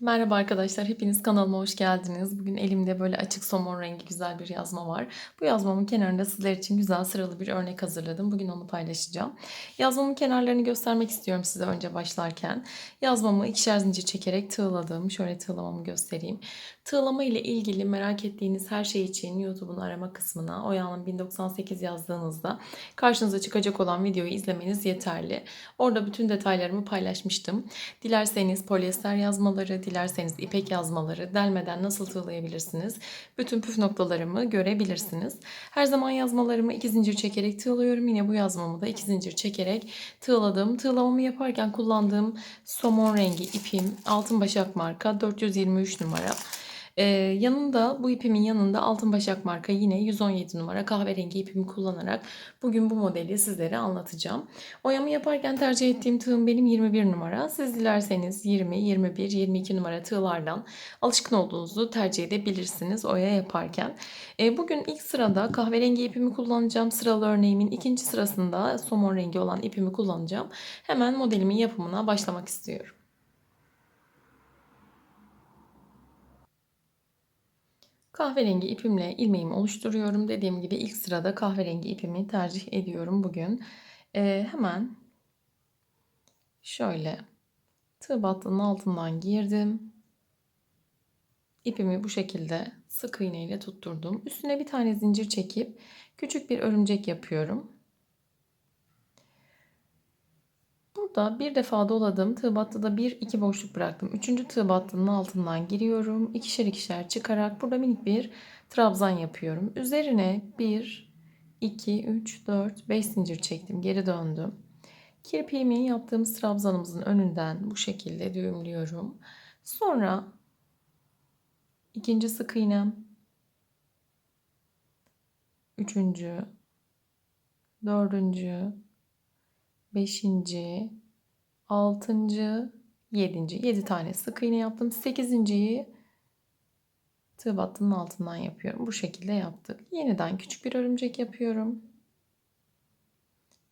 Merhaba arkadaşlar, hepiniz kanalıma hoş geldiniz. Bugün elimde böyle açık somon rengi güzel bir yazma var. Bu yazmamın kenarında sizler için güzel sıralı bir örnek hazırladım. Bugün onu paylaşacağım. Yazmamın kenarlarını göstermek istiyorum size önce başlarken. Yazmamı ikişer zincir çekerek tığladım. Şöyle tığlamamı göstereyim. Tığlama ile ilgili merak ettiğiniz her şey için YouTube'un arama kısmına Oya'nın 1098 yazdığınızda karşınıza çıkacak olan videoyu izlemeniz yeterli. Orada bütün detaylarımı paylaşmıştım. Dilerseniz polyester yazmaları, dilerseniz ipek yazmaları delmeden nasıl tığlayabilirsiniz? Bütün püf noktalarımı görebilirsiniz. Her zaman yazmalarımı iki zincir çekerek tığlıyorum. Yine bu yazmamı da iki zincir çekerek tığladım. Tığlamamı yaparken kullandığım somon rengi ipim altın başak marka 423 numara. Ee, yanında bu ipimin yanında altın başak marka yine 117 numara kahverengi ipimi kullanarak bugün bu modeli sizlere anlatacağım. Oyamı yaparken tercih ettiğim tığım benim 21 numara. Siz dilerseniz 20, 21, 22 numara tığlardan alışkın olduğunuzu tercih edebilirsiniz oya yaparken. Ee, bugün ilk sırada kahverengi ipimi kullanacağım. Sıralı örneğimin ikinci sırasında somon rengi olan ipimi kullanacağım. Hemen modelimin yapımına başlamak istiyorum. Kahverengi ipimle ilmeğimi oluşturuyorum. Dediğim gibi ilk sırada kahverengi ipimi tercih ediyorum bugün. Ee, hemen şöyle tığ battığının altından girdim. İpimi bu şekilde sık iğne ile tutturdum. Üstüne bir tane zincir çekip küçük bir örümcek yapıyorum. Burada bir defa doladım. Tığ battıda bir iki boşluk bıraktım. Üçüncü tığ battının altından giriyorum. İkişer ikişer çıkarak burada minik bir trabzan yapıyorum. Üzerine 1, 2, 3, 4, 5 zincir çektim. Geri döndüm. Kirpiğimi yaptığımız trabzanımızın önünden bu şekilde düğümlüyorum. Sonra ikinci sık iğnem, üçüncü, dördüncü, beşinci, altıncı, yedinci. Yedi tane sık iğne yaptım. Sekizinciyi tığ battının altından yapıyorum. Bu şekilde yaptık. Yeniden küçük bir örümcek yapıyorum.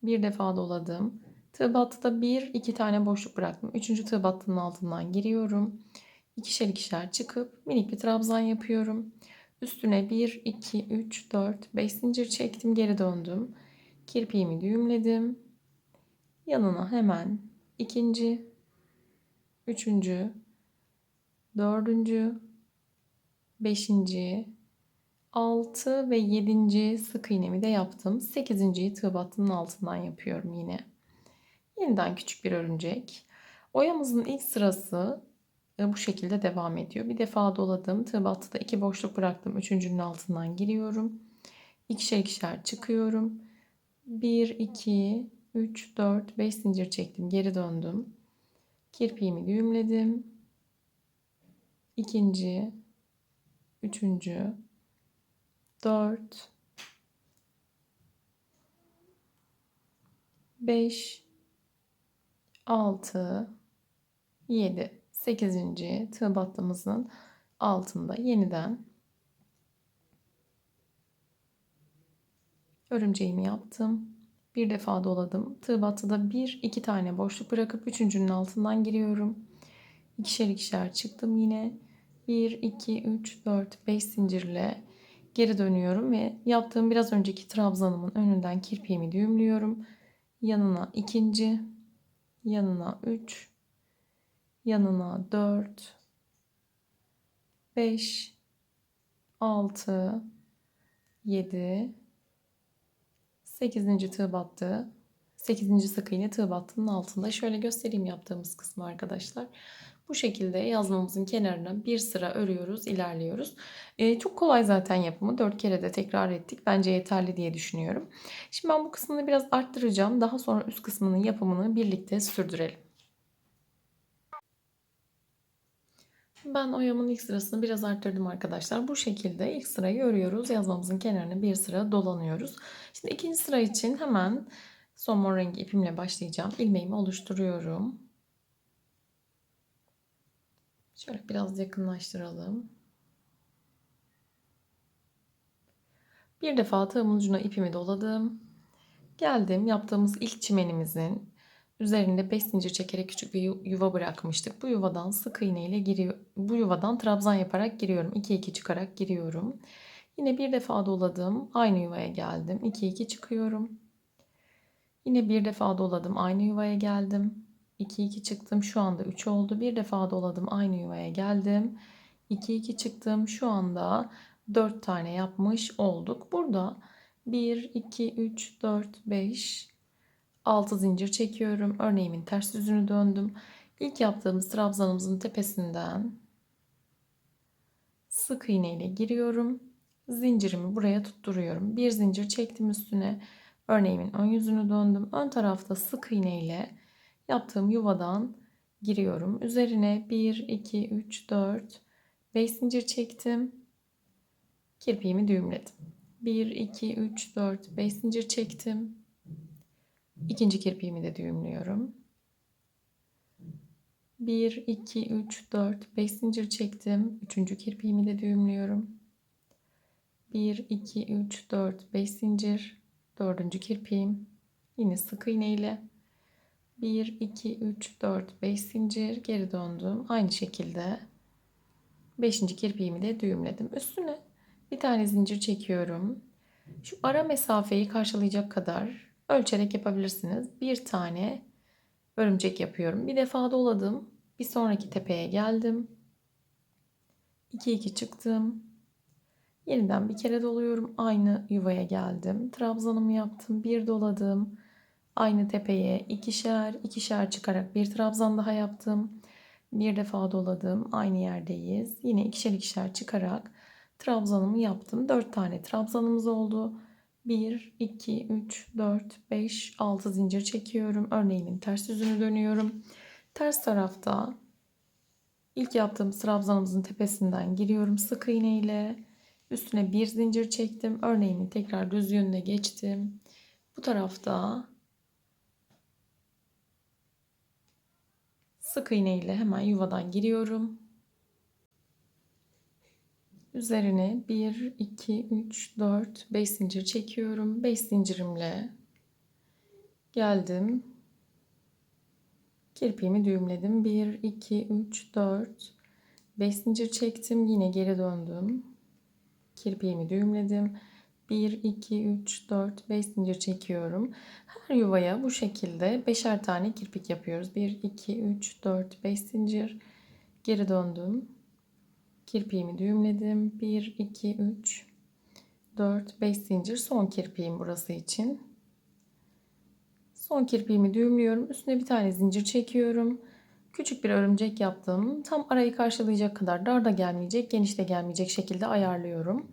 Bir defa doladım. Tığ battıda bir, iki tane boşluk bıraktım. Üçüncü tığ battının altından giriyorum. İkişer ikişer çıkıp minik bir trabzan yapıyorum. Üstüne 1, 2, 3, 4, 5 zincir çektim. Geri döndüm. Kirpiğimi düğümledim. Yanına hemen ikinci, üçüncü, dördüncü, beşinci, altı ve yedinci sık iğnemi de yaptım. Sekizinciyi tığ battının altından yapıyorum yine. Yeniden küçük bir örümcek. Oyamızın ilk sırası e, bu şekilde devam ediyor. Bir defa doladım. Tığ battıda iki boşluk bıraktım. Üçüncünün altından giriyorum. İkişer ikişer çıkıyorum. 1, 2, 3, 4, 5 zincir çektim. Geri döndüm. Kirpiğimi düğümledim. İkinci, üçüncü, dört, beş, altı, yedi, sekizinci tığ battığımızın altında yeniden örümceğimi yaptım. Bir defa doladım. Tığ battıda bir iki tane boşluk bırakıp üçüncünün altından giriyorum. İkişer ikişer çıktım yine. 1, 2, 3, 4, 5 zincirle geri dönüyorum ve yaptığım biraz önceki trabzanımın önünden kirpiğimi düğümlüyorum. Yanına ikinci, yanına 3, yanına 4, 5, 6, 7, 8. tığ battı. 8. sık iğne tığ battının altında. Şöyle göstereyim yaptığımız kısmı arkadaşlar. Bu şekilde yazmamızın kenarına bir sıra örüyoruz, ilerliyoruz. Ee, çok kolay zaten yapımı. 4 kere de tekrar ettik. Bence yeterli diye düşünüyorum. Şimdi ben bu kısmını biraz arttıracağım. Daha sonra üst kısmının yapımını birlikte sürdürelim. Ben oyamın ilk sırasını biraz arttırdım arkadaşlar. Bu şekilde ilk sırayı örüyoruz. Yazmamızın kenarına bir sıra dolanıyoruz. Şimdi ikinci sıra için hemen somon rengi ipimle başlayacağım. İlmeğimi oluşturuyorum. Şöyle biraz yakınlaştıralım. Bir defa tığımın ucuna ipimi doladım. Geldim yaptığımız ilk çimenimizin Üzerinde 5 zincir çekerek küçük bir yu- yuva bırakmıştık. Bu yuvadan sık iğne ile giriyor. Bu yuvadan trabzan yaparak giriyorum. 2 2 çıkarak giriyorum. Yine bir defa doladım. Aynı yuvaya geldim. 2 2 çıkıyorum. Yine bir defa doladım. Aynı yuvaya geldim. 2 2 çıktım. Şu anda 3 oldu. Bir defa doladım. Aynı yuvaya geldim. 2 2 çıktım. Şu anda 4 tane yapmış olduk. Burada 1 2 3 4 5 6 zincir çekiyorum. Örneğimin ters yüzünü döndüm. İlk yaptığımız trabzanımızın tepesinden sık iğne ile giriyorum. Zincirimi buraya tutturuyorum. Bir zincir çektim üstüne. Örneğimin ön yüzünü döndüm. Ön tarafta sık iğne ile yaptığım yuvadan giriyorum. Üzerine 1, 2, 3, 4, 5 zincir çektim. Kirpiğimi düğümledim. 1, 2, 3, 4, 5 zincir çektim. İkinci kirpiğimi de düğümlüyorum. 1, 2, 3, 4, 5 zincir çektim. Üçüncü kirpiğimi de düğümlüyorum. 1, 2, 3, 4, 5 zincir. Dördüncü kirpiğim. Yine sık iğne ile 1, 2, 3, 4, 5 zincir. Geri döndüm. Aynı şekilde 5. kirpiğimi de düğümledim. Üstüne bir tane zincir çekiyorum. Şu ara mesafeyi karşılayacak kadar ölçerek yapabilirsiniz. Bir tane örümcek yapıyorum. Bir defa doladım. Bir sonraki tepeye geldim. 2 2 çıktım. Yeniden bir kere doluyorum. Aynı yuvaya geldim. Trabzanımı yaptım. Bir doladım. Aynı tepeye ikişer, ikişer çıkarak bir trabzan daha yaptım. Bir defa doladım. Aynı yerdeyiz. Yine ikişer ikişer çıkarak trabzanımı yaptım. 4 tane trabzanımız oldu. 1, 2, 3, 4, 5, 6 zincir çekiyorum. Örneğimin ters yüzünü dönüyorum. Ters tarafta ilk yaptığımız trabzanımızın tepesinden giriyorum sık iğne ile. Üstüne bir zincir çektim. Örneğimin tekrar düz yönüne geçtim. Bu tarafta sık iğne ile hemen yuvadan giriyorum. Üzerine 1, 2, 3, 4, 5 zincir çekiyorum. 5 zincirimle geldim. Kirpiğimi düğümledim. 1, 2, 3, 4, 5 zincir çektim. Yine geri döndüm. Kirpiğimi düğümledim. 1, 2, 3, 4, 5 zincir çekiyorum. Her yuvaya bu şekilde 5'er tane kirpik yapıyoruz. 1, 2, 3, 4, 5 zincir. Geri döndüm. Kirpiğimi düğümledim. 1, 2, 3, 4, 5 zincir. Son kirpiğim burası için. Son kirpiğimi düğümlüyorum. Üstüne bir tane zincir çekiyorum. Küçük bir örümcek yaptım. Tam arayı karşılayacak kadar dar da gelmeyecek, geniş de gelmeyecek şekilde ayarlıyorum.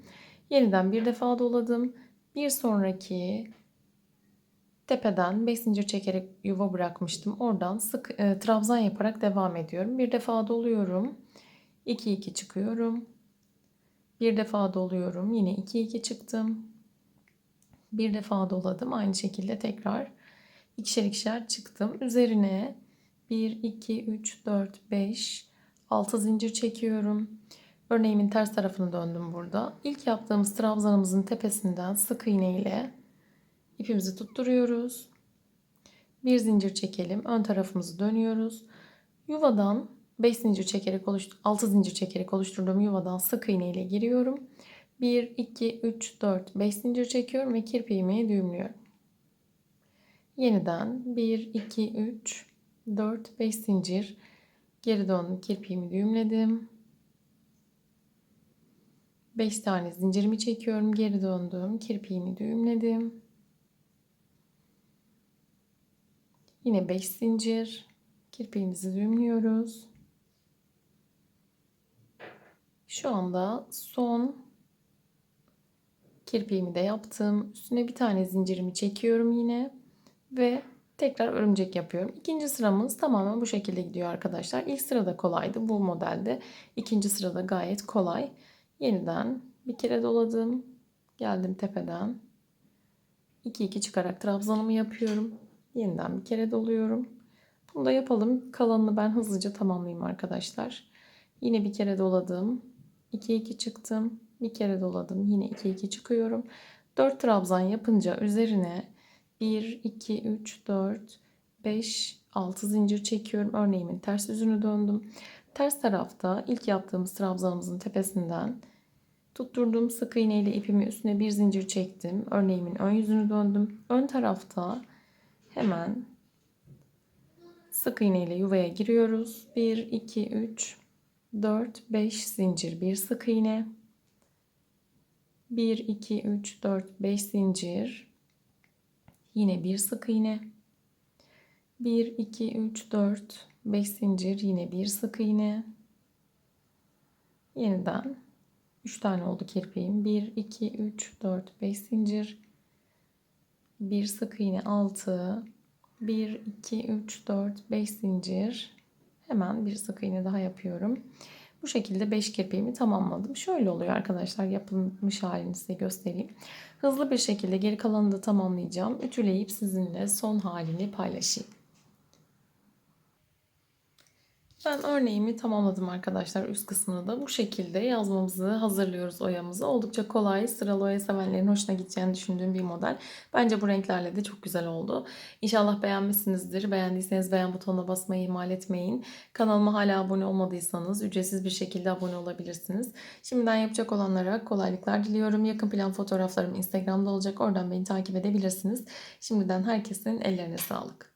Yeniden bir defa doladım. Bir sonraki tepeden 5 zincir çekerek yuva bırakmıştım. Oradan sık e, trabzan yaparak devam ediyorum. Bir defa doluyorum. 2 2 çıkıyorum. Bir defa doluyorum. Yine 2 2 çıktım. Bir defa doladım. Aynı şekilde tekrar ikişer ikişer çıktım. Üzerine 1 2 3 4 5 6 zincir çekiyorum. Örneğimin ters tarafını döndüm burada. İlk yaptığımız trabzanımızın tepesinden sık iğne ile ipimizi tutturuyoruz. Bir zincir çekelim. Ön tarafımızı dönüyoruz. Yuvadan 5 zincir çekerek oluştur 6 zincir çekerek oluşturduğum yuvadan sık iğne ile giriyorum. 1 2 3 4 5 zincir çekiyorum ve kirpiğimi düğümlüyorum. Yeniden 1 2 3 4 5 zincir geri döndüm. Kirpiğimi düğümledim. 5 tane zincirimi çekiyorum. Geri döndüm. Kirpiğimi düğümledim. Yine 5 zincir. Kirpiğimizi düğümlüyoruz. Şu anda son kirpiğimi de yaptım. Üstüne bir tane zincirimi çekiyorum yine ve tekrar örümcek yapıyorum. İkinci sıramız tamamen bu şekilde gidiyor arkadaşlar. İlk sırada kolaydı bu modelde. İkinci sırada gayet kolay. Yeniden bir kere doladım. Geldim tepeden. 2 2 çıkarak trabzanımı yapıyorum. Yeniden bir kere doluyorum. Bunu da yapalım. Kalanını ben hızlıca tamamlayayım arkadaşlar. Yine bir kere doladım. 2 2 çıktım. Bir kere doladım. Yine 2 2 çıkıyorum. 4 trabzan yapınca üzerine 1 2 3 4 5, 6 zincir çekiyorum. Örneğimin ters yüzünü döndüm. Ters tarafta ilk yaptığımız trabzanımızın tepesinden tutturduğum sık iğne ile ipimi üstüne bir zincir çektim. Örneğimin ön yüzünü döndüm. Ön tarafta hemen sık iğne ile yuvaya giriyoruz. 1, 2, 3, 4, 5 zincir bir sık iğne. 1, 2, 3, 4, 5 zincir. Yine bir sık iğne. 1, 2, 3, 4, 5 zincir. Yine bir sık iğne. Yeniden 3 tane oldu kirpiğim. 1, 2, 3, 4, 5 zincir. Bir sık iğne 6. 1, 2, 3, 4, 5 zincir. Hemen bir sık iğne daha yapıyorum. Bu şekilde 5 kirpiğimi tamamladım. Şöyle oluyor arkadaşlar yapılmış halini size göstereyim. Hızlı bir şekilde geri kalanını da tamamlayacağım. Ütüleyip sizinle son halini paylaşayım. Ben örneğimi tamamladım arkadaşlar üst kısmını da. Bu şekilde yazmamızı hazırlıyoruz oyamızı. Oldukça kolay, sıralı oya sevenlerin hoşuna gideceğini düşündüğüm bir model. Bence bu renklerle de çok güzel oldu. İnşallah beğenmişsinizdir. Beğendiyseniz beğen butonuna basmayı ihmal etmeyin. Kanalıma hala abone olmadıysanız ücretsiz bir şekilde abone olabilirsiniz. Şimdiden yapacak olanlara kolaylıklar diliyorum. Yakın plan fotoğraflarım Instagram'da olacak. Oradan beni takip edebilirsiniz. Şimdiden herkesin ellerine sağlık.